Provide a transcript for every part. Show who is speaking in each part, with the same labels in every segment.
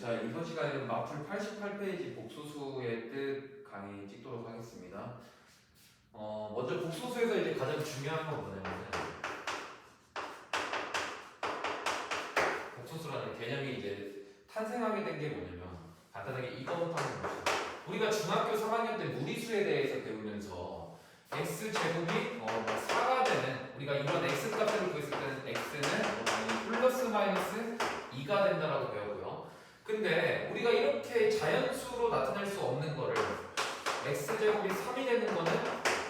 Speaker 1: 자, 이번 시간에는 마플 88페이지 복소수의 뜻 강의 찍도록 하겠습니다. 어, 먼저 복소수에서 이제 가장 중요한 건 뭐냐면 복소수라는 개념이 이제 탄생하게 된 게 뭐냐면 간단하게 이거부터 하는 거죠. 우리가 중학교 3학년 때 무리수에 대해서 배우면서 x 제곱이 어, 뭐 4가 되는 우리가 이런 x 값을 구했을 때는 x는 뭐 당연히 플러스 마이너스 2가 된다라고 배웠고요. 근데 우리가 이렇게 자연수로 나타낼 수 없는 거를 x 제곱이 3이 되는 거는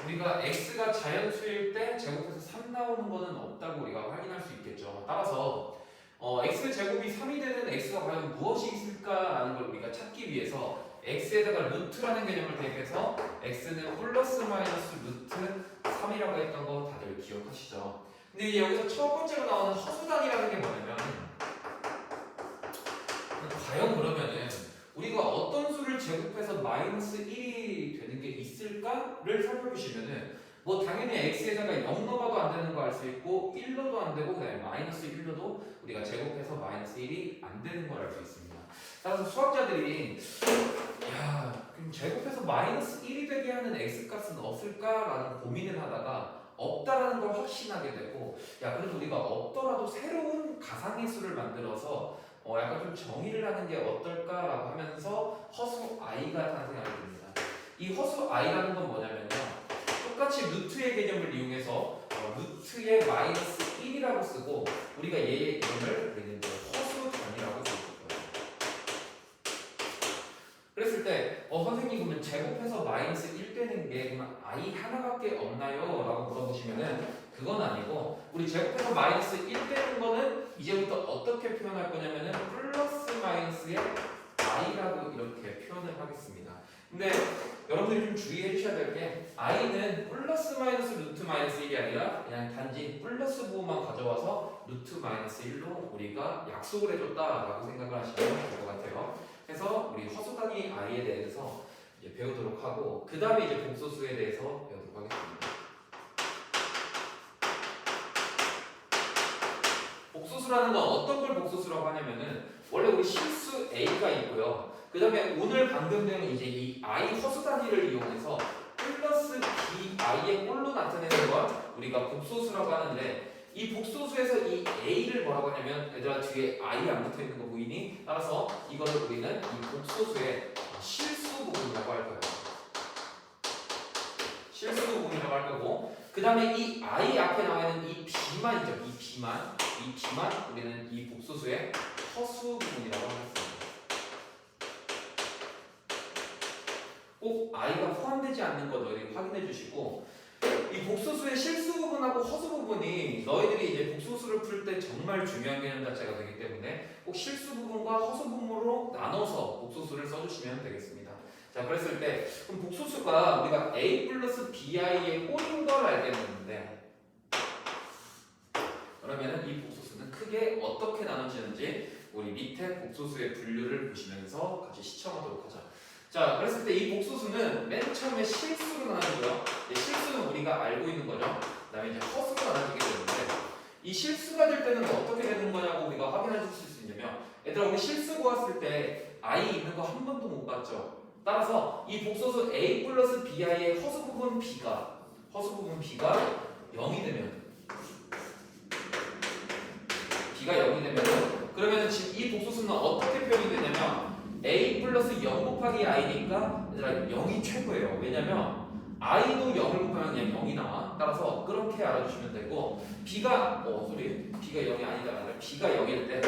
Speaker 1: 우리가 x가 자연수일 때 제곱해서 3 나오는 거는 없다고 우리가 확인할 수 있겠죠. 따라서 어, x 제곱이 3이 되는 x가 과연 무엇이 있을까라는 걸 우리가 찾기 위해서 x에다가 루트라는 개념을 대입해서 x는 플러스 마이너스 루트 3이라고 했던 거 다들 기억하시죠? 근데 여기서 첫 번째로 나오는 허수단이라는 게 뭐냐면 과연 그러면은 우리가 어떤 수를 제곱해서 마이너스 1이 되는 게 있을까를 살펴보시면은 뭐 당연히 x에다가 0 넣어봐도 안 되는 거 알 수 있고 1 넣어도 안 되고 그다음에 마이너스 1 넣어도 우리가 제곱해서 마이너스 1이 안 되는 걸 알 수 있습니다. 따라서 수학자들이 야 그럼 제곱해서 마이너스 1이 되게 하는 x 값은 없을까라는 고민을 하다가 없다라는 걸 확신하게 되고 야 그래도 우리가 없더라도 새로운 가상의 수를 만들어서 어 약간 좀 정의를 하는 게 어떨까라고 하면서 허수 i가 탄생하게 됩니다. 이 허수 i라는 건 뭐냐면요. 똑같이 루트의 개념을 이용해서 어, 루트의 마이너스 1이라고 쓰고 우리가 얘의 이름을 허수단이라고 쓸 거예요. 그랬을 때, 어, 선생님, 그러면 제곱해서 마이너스 1 되는 게 그러면 i 하나밖에 없나요? 라고 물어보시면은 그건 아니고, 우리 제곱해서 마이너스 1 되는 거는 이제부터 어떻게 표현할 거냐면은 플러스 마이너스의 i라고 이렇게 표현을 하겠습니다. 근데 여러분들이 좀 주의해 주셔야 될 게 i는 플러스 마이너스 루트 마이너스 1이 아니라 그냥 단지 플러스 부호만 가져와서 루트 마이너스 1로 우리가 약속을 해줬다라고 생각을 하시면 될 것 같아요. 그래서 우리 허수단위 i에 대해서 배우도록 하고 그 다음에 이제 복소수에 대해서 배우도록 하겠습니다. 복소수라는 건 어떤 걸 복소수라고 하냐면은 원래 우리 실수 a가 있고요. 그 다음에 오늘 방금 배운 이제 이 i 허수 단위를 이용해서 플러스 bi의 꼴로 나타내는 걸 우리가 복소수라고 하는데 이 복소수에서 이 a를 뭐라고 하냐면 얘들아 뒤에 i 안 붙어 있는 거 보이니? 따라서 이거를 우리는 이 복소수의 실수 부분이라고 할 거예요. 실수 부분이라고 할 거고 그 다음에 이 i 앞에 나와 있는 이 b만 있죠. 이 b만 이 b만 우리는 이 복소수의 허수 부분이라고 하겠습니다. 꼭 i가 포함되지 않는 거 너희들이 확인해 주시고 이 복소수의 실수 부분하고 허수 부분이 너희들이 이제 복소수를 풀 때 정말 중요한 개념 자체가 되기 때문에 꼭 실수 부분과 허수 부분으로 나눠서 복소수를 써주시면 되겠습니다. 자 그랬을 때 그럼 복소수가 우리가 a 플러스 bi의 꼴인 걸 알겠는데 그러면은 이 복소수는 크게 어떻게 나눠지는지 우리 밑에 복소수의 분류를 보시면서 같이 시청하도록 하자. 자, 그랬을 때 이 복소수는 맨 처음에 실수로 나누고요. 이 실수는 우리가 알고 있는 거죠. 그 다음에 이제 허수가 나눠지게 되는데 이 실수가 될 때는 어떻게 되는 거냐고 우리가 주실 수 있냐면 얘들아 우리 실수 구했을 때 i 있는 거 한 번도 못 봤죠. 따라서 이 복소수 a 플러스 bi의 허수 부분 b가 허수 부분 b가 0이 되면 b가 0이 되면 그러면 지금 이 복소수는 어떻게 표현이 되냐면 a 플러스 0 곱하기 i니까 얘들아 0이 최고예요. 왜냐면 i도 0을 곱하면 그냥 0이 나와. 따라서 그렇게 알아주시면 되고 b가 어 소리 b가 0이 아니다 아니라 b가 0일 때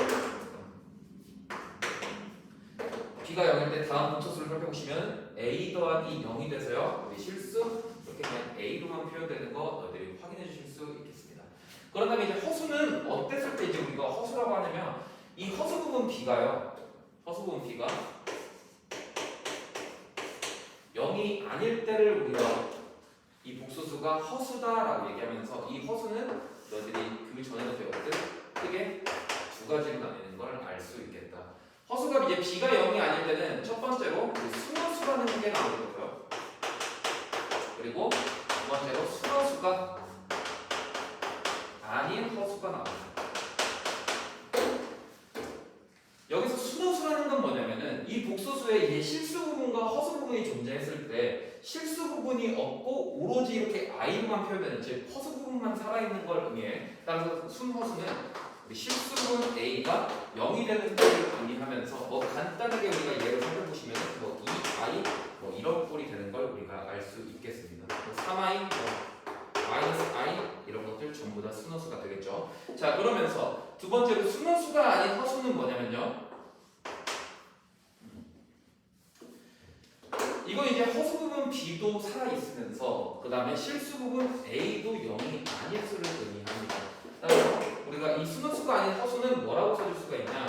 Speaker 1: b가 0일 때 다음 복소수를 살펴보시면 a 더하기 0이 돼서요. 우리 실수 이렇게 그냥 a로만 표현되는 거 너희들이 확인해 주실 수 있겠습니다. 그런 다음에 이제 허수는 어땠을 때 이제 우리가 허수라고 하냐면 이 허수 부분 b가요. 허수 부분 b가 0이 아닐 때를 우리가 이 복소수가 허수다라고 얘기하면서 이 허수는 너희들이 그 전에도 배웠듯 크게 두 가지로 나뉘는 걸 알 수 있겠다. 허수가 이제 b가 0이 아닐 때는 첫 번째로 우리 순허수라는 게 나오고요. 그리고 두 번째로 순허수가 아닌 허수가 나옵니다. 건 뭐냐? 복소수에 이제 실수 부분과 허수 부분이 존재했을 때 실수 부분이 없고 오로지 이렇게 i만 표현되는 즉 허수 부분만 살아있는 걸 의미해. 따라서 순허수는 실수 부분 a가 0이 되는 걸 의미하면서 뭐 간단하게 우리가 예를 살펴보시면 뭐 2i 뭐 이런 꼴이 되는 걸 우리가 알 수 있겠습니다. 뭐 3i 뭐 마이너스 i 이런 것들 전부 다 순허수가 되겠죠. 자 그러면서 두 번째로 순허수가 아닌 허수는 뭐냐면요. 이건 이제 허수 부분 B도 살아 있으면서 그 다음에 실수 부분 A도 0이 아닐 수를 의미합니다. 따라서 우리가 이 순허수가 아닌 허수는 뭐라고 써줄 수가 있냐?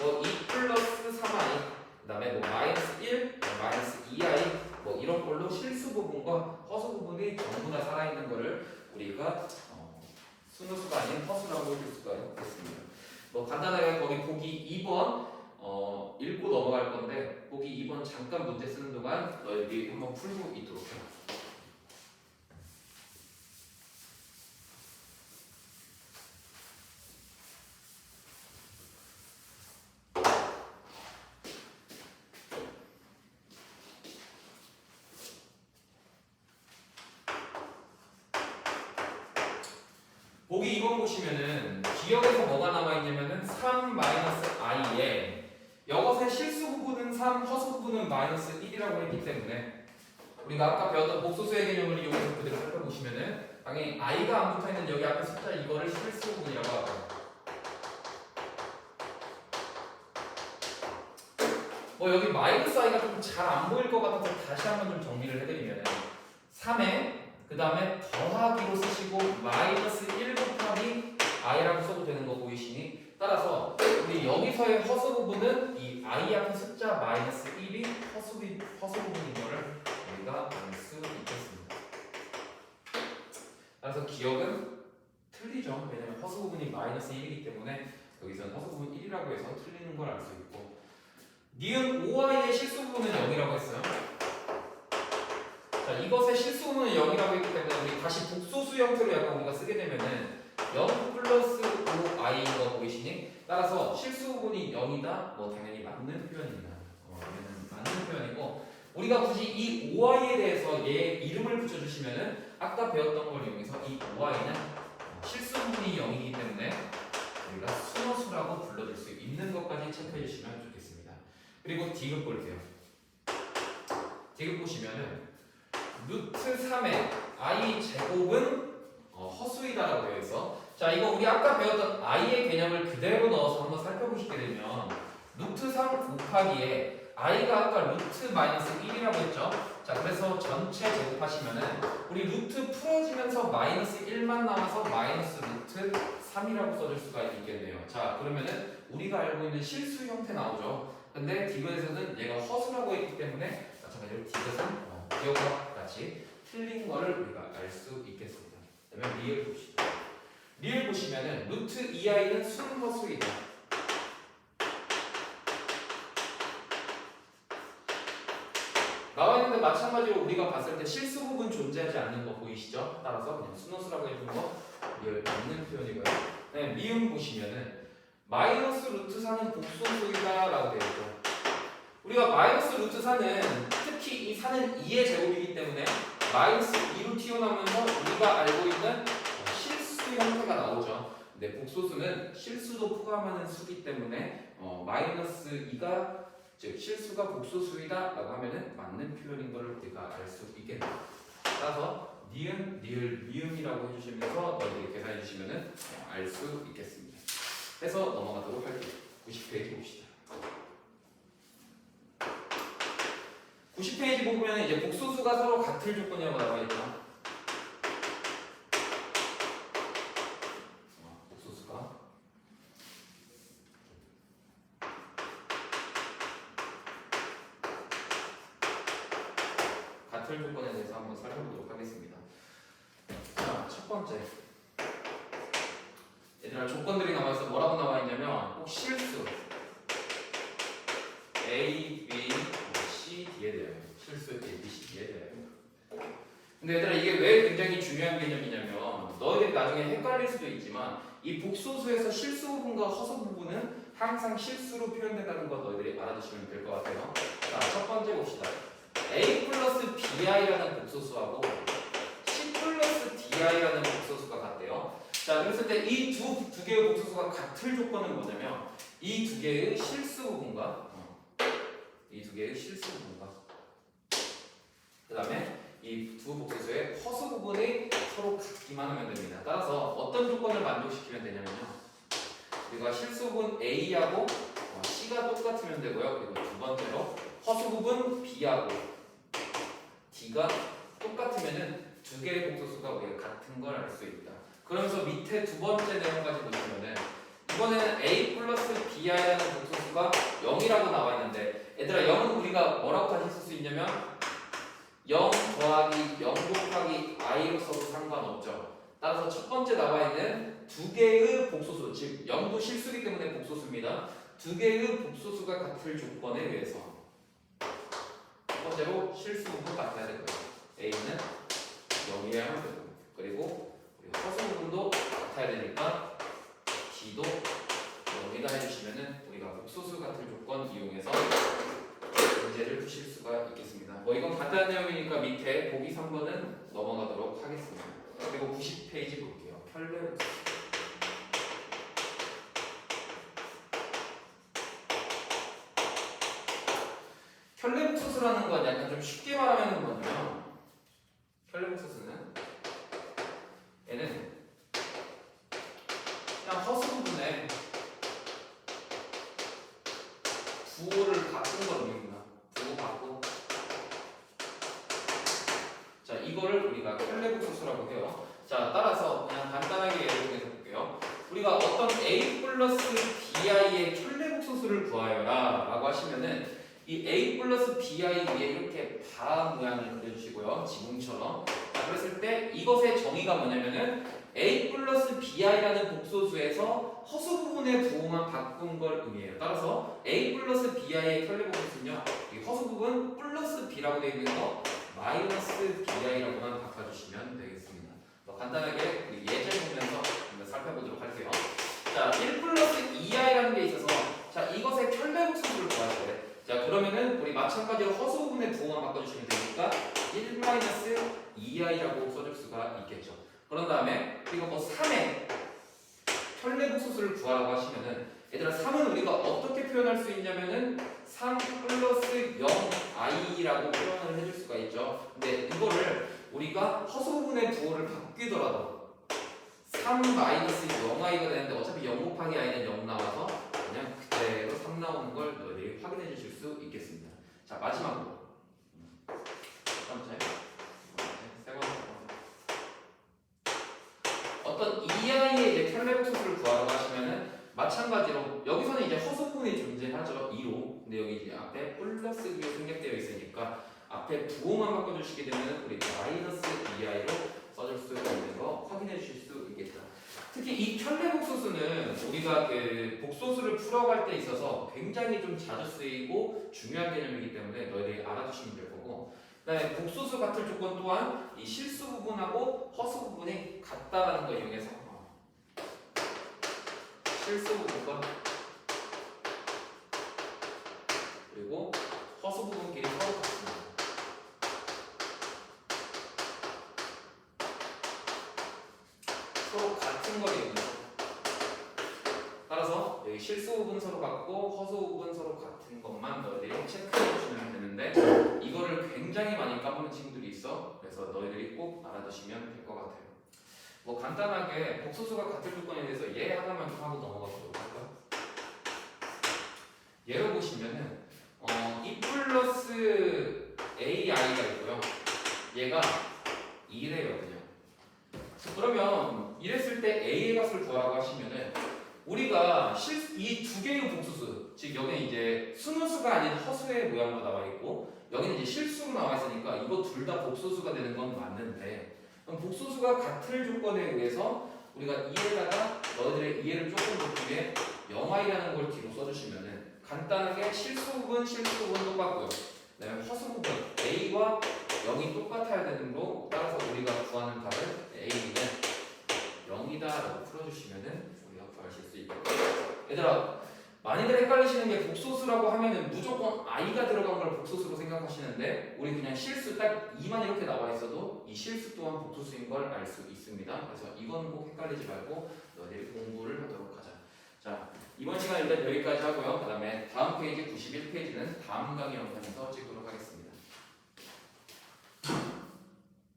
Speaker 1: 뭐2 플러스 3i 그 다음에 뭐 마이너스 1, 뭐 마이너스 2i 뭐 이런 걸로 실수 부분과 허수 부분이 전부 다 살아있는 거를 우리가 어, 순허수가 아닌 허수라고 해줄 수가 있겠습니다. 뭐 간단하게 거기 보기 2번 어, 읽고 넘어갈 건데 보기 2번 잠깐 문제 쓰는 동안 너희들이 한번 풀고 있도록 해. 보기 2번 보시면은 기억에서 뭐가 남아 있냐면은 3 마이너스 i에 이것의 실수 부분은 3, 허수 부분은 마이너스 1이라고 했기 때문에 우리가 아까 배웠던 복소수의 개념을 이용해서 그대로 살펴보시면은 당연히 i가 안 붙어 있는 여기 앞에 숫자 이거를 실수 부분이라고 하고. 뭐 여기 마이너스 i가 좀 잘 안 보일 것 같아서 다시 한번 좀 정리를 해드리면 3에 그 다음에 더하기로 쓰시고 마이너스 1 곱하기 i라고 써도 되는 거 보이시니 따라서 우리 여기서의 허수 부분은 이 i 앞에 숫자 마이너스 1이 허수, 비- 허수 부분인 거를 우리가 알 수 있겠습니다. 따라서 기억은 틀리죠. 왜냐면 허수 부분이 마이너스 1이기 때문에 여기서는 허수 부분 1이라고 해서 틀리는 걸 알 수 있고 니은 5i의 실수 부분은 0이라고 했어요. 자, 이것의 실수 부분은 0이라고 했기 때문에 우리 다시 복소수 형태로 약간 우리가 쓰게 되면은 0 플러스 5i인 거 보이시니? 따라서 실수 부분이 0이다? 뭐 당연히 맞는 표현입니다. 어, 얘는 맞는 표현이고 우리가 굳이 이 5i에 대해서 얘 이름을 붙여주시면은 아까 배웠던 걸 이용해서 이 5i는 실수 부분이 0이기 때문에 우리가 순어수라고 불러줄 수 있는 것까지 체크해 주시면 좋겠습니다. 그리고 디귿 볼게요. 디귿 보시면은 루트 3의 i 제곱은 어, 허수이다라고 있어. 자, 이거 우리 아까 배웠던 i의 개념을 그대로 넣어서 한번 살펴보시게 되면 루트 3 곱하기에 i가 아까 루트 마이너스 1이라고 했죠. 자, 그래서 전체 제곱하시면은 우리 루트 풀어지면서 마이너스 1만 남아서 마이너스 루트 3이라고 써줄 수가 있겠네요. 자, 그러면은 우리가 알고 있는 실수 형태 나오죠. 근데 디귿에서는 얘가 허수라고 했기 때문에 마찬가지로 디귿은 어, 기억과 같이 틀린 거를 우리가 알 수 있겠습니다. 그다음에 리을 봅시다. 리을 보시면은 루트 2i는 순허수이다. 나와 있는데 마찬가지로 우리가 봤을 때 실수 부분 존재하지 않는 거 보이시죠? 따라서 그냥 순허수라고 해준 거 리을 맞는 표현이고요. 네, 미음 보시면은 마이너스 루트 4는 복소수이다 라고 되어 있고 우리가 마이너스 루트 4는 특히 이 4는 2의 제곱이기 때문에 마이너스 2로 튀어나오면서 우리가 알고 있는 실수 형태가 나오죠. 근데 복소수는 실수도 포함하는 수기 때문에 어, 마이너스 2가 즉 실수가 복소수이다 라고 하면은 맞는 표현인 것을 우리가 알 수 있겠네요. 따라서 니은, 니을, 미음이라고 해주시면서 너희들이 계산해 주시면은 알 수 있겠습니다. 해서 넘어가도록 할게요. 90페이지 봅시다. 90페이지 보면 이제 복소수가 서로 같을 조건이라고 나와 있죠. 어, 복소수가 같을 조건에 대해서 한번 살펴보도록 하겠습니다. 자, 첫 번째. 조건들이 나와 있어 뭐라고 나와 있냐면 꼭 실수 A, B, 실수 A, B, C, D에 대하여 근데 얘들아 이게 왜 굉장히 중요한 개념이냐면 너희들이 나중에 헷갈릴 수도 있지만 이 복소수에서 실수 부분과 허수 부분은 항상 실수로 표현된다는 거 너희들이 알아두시면 될 것 같아요. 자, 첫 번째 봅시다. a 플러스 bi라는 복소수하고 c 플러스 di라는 복소수가 같대요. 자, 그랬을 때 이 두 두 개의 복소수가 같을 조건은 뭐냐면 이 두 개의 실수 부분과 어, 이두 개의 실수 부분과 그 다음에 이 두 복소수의 허수 부분이 서로 같기만 하면 됩니다. 따라서 어떤 조건을 만족시키면 되냐면요. 우리가 실수 부분 A하고 어, C가 똑같으면 되고요. 그리고 두 번째로 허수 부분 B하고 D가 똑같으면은 두 개의 복소수가 우리가 같은 걸 알 수 있다. 그러면서 밑에 두 번째 내용까지 보시면은 이번에는 A 플러스 B이라는 복소수가 0이라고 나와 있는데 얘들아 0은 우리가 뭐라고 다시 쓸 수 있냐면 0 더하기 0 곱하기 i로 써도 상관없죠. 따라서 첫 번째 나와 있는 두 개의 복소수, 즉 0도 실수기 때문에 복소수입니다. 두 개의 복소수가 같을 조건에 의해서 첫 번째로 실수 부분 같아야 되고요. a는 0이어야만 되고 그리고 우리 허수 부분도 같아야 되니까 d도 0이다 해주시면은 우리가 복소수 같은 조건 이용해서 문제를 푸실 수가 있겠습니다. 뭐 이건 간단한 내용이니까 밑에 보기 3번은 넘어가도록 하겠습니다. 그리고 90페이지 볼게요. 혈례 혈례복소수라는 건 약간 좀 쉽게 말하면 뭐냐면 혈례복소수는 얘는 그냥 허수 부분에 부호를 바꾼 걸 의미합니다. 부호 바꾸. 자, 이거를 우리가 켈레복소수라고 해요. 자, 따라서 그냥 간단하게 예를 들어서 볼게요. 우리가 어떤 a 플러스 bi의 켈레복소수를 구하여라 라고 하시면은 이 a 플러스 bi 위에 이렇게 바 모양을 그려주시고요. 지붕처럼. 자, 그랬을 때 이것의 정의가 뭐냐면은 a 플러스 bi라는 복소수에서 허수 부분의 부호만 바꾼 걸 의미해요. 따라서 a 플러스 bi의 혈례복소수는요. 이 허수 부분 플러스 b라고 되어 있는 거 마이너스 bi라고만 바꿔주시면 되겠습니다. 뭐 간단하게 예제 보면서 한번 살펴보도록 할게요. 자, 1 플러스 2i라는 게 있어서 자 이것의 혈례복소수를 구하셔야 돼. 자 그러면은 우리 마찬가지로 허수 부분의 부호만 바꿔주시면 되니까 1 마이너스 2i라고 써줄 수가 있겠죠. 그런 다음에 그리고 뭐 3의 혈례복소수를 구하라고 하시면은 얘들아 3은 우리가 어떻게 표현할 수 있냐면은 3 플러스 0i라고 표현을 해줄 수가 있죠. 근데 이거를 우리가 허수 부분의 부호를 바뀌더라도 3 마이너스 0i가 되는데 어차피 0 곱하기 i는 0 나와서 그냥 그대로 3 나오는 걸 너희들이 확인해 주실 수 있겠습니다. 자 마지막으로. 어떤 EI의 이제 텔레복소수를 구하라고 하시면은 마찬가지로 여기서는 이제 허수 부분이 존재하죠 2로 근데 여기 이제 앞에 플러스 2로 생략되어 있으니까 앞에 부호만 바꿔주시게 되면 우리 마이너스 2i로 써줄 수 있는 거 확인해 주실 수 있겠다. 특히 이 우리가 그 복소수를 풀어갈 때 있어서 굉장히 좀 자주 쓰이고 중요한 개념이기 때문에 너희들이 알아두시면 될 거고 그다음에 복소수 같은 조건 또한 이 실수 부분하고 허수 부분이 같다라는 걸 이용해서 어, 실수 부분과 그리고 허수 부분끼리 서로 같습니다. 서로 같은 걸 이용해서 여기 실수 부분 서로 같고 허수 부분 서로 같은 것만 너희들이 체크해 주시면 되는데 이거를 굉장히 많이 까먹는 친구들이 있어. 그래서 너희들이 꼭 알아두시면 될 것 같아요. 뭐 간단하게 복소수가 같은 조건에 대해서 예 하나만 좀 하고 넘어가 보도록 할까요? 예를 보시면은 어, E 플러스 AI가 있고요. 얘가 2래거든요. 그러면 이랬을 때 A의 값을 구하라고 하시면은 우리가 이 두 개의 복수수 즉 여기는 이제 순수가 아닌 허수의 모양으로 나와 있고 여기는 이제 실수로 나와 있으니까 이거 둘 다 복소수가 되는 건 맞는데 그럼 복소수가 같을 조건에 의해서 우리가 이해다가 너희들의 이해를 조금 돕기 위해 영화이라는 걸 뒤로 써주시면은 간단하게 실수 부분 실수 부분 똑같고요. 그다음에 허수 부분 A와 0이 똑같아야 되는 거 따라서 우리가 구하는 0이다라고 풀어주시면은 우리 가 구하실 수 있고 얘들아 많이들 헷갈리시는 게 복소수라고 하면은 무조건 i가 들어간 걸 복소수로 생각하시는데 우리 그냥 실수 딱 2만 이렇게 나와 있어도 이 실수 또한 복소수인 걸 알 수 있습니다. 그래서 이건 꼭 헷갈리지 말고 너희들이 공부를 하도록 하자. 자 이번 시간 일단 여기까지 하고요. 그 다음에 다음 페이지 91페이지는 다음 강의 영상에서 찍도록 하겠습니다.